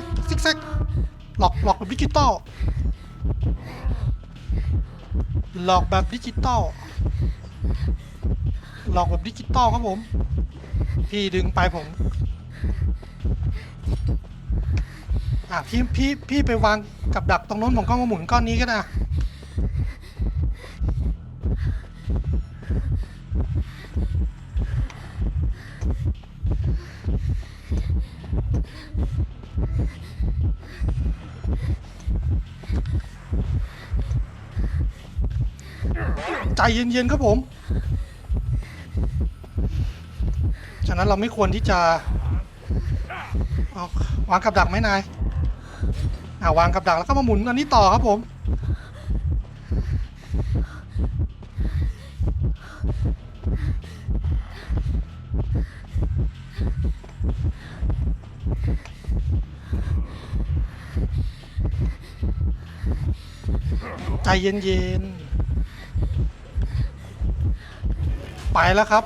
กซิกแซกหลอกหลอกแบบดิจิตอลหลอกแบบดิจิตอลหลอกแบบดิจิตอลครับผม พี่ดึงไปผมอะพี่พี่พี่ไปวางกับดักตรงโน้นผมก็มาหมุนก้อนนี้ก็ได้ ใจเย็นๆครับผม ฉะนั้นเราไม่ควรที่จะวางกับดักไหมนายอ่าวางกับดักแล้วก็มาหมุนอันนี้ต่อครับผม ใจเย็นๆ ไปแล้วครับ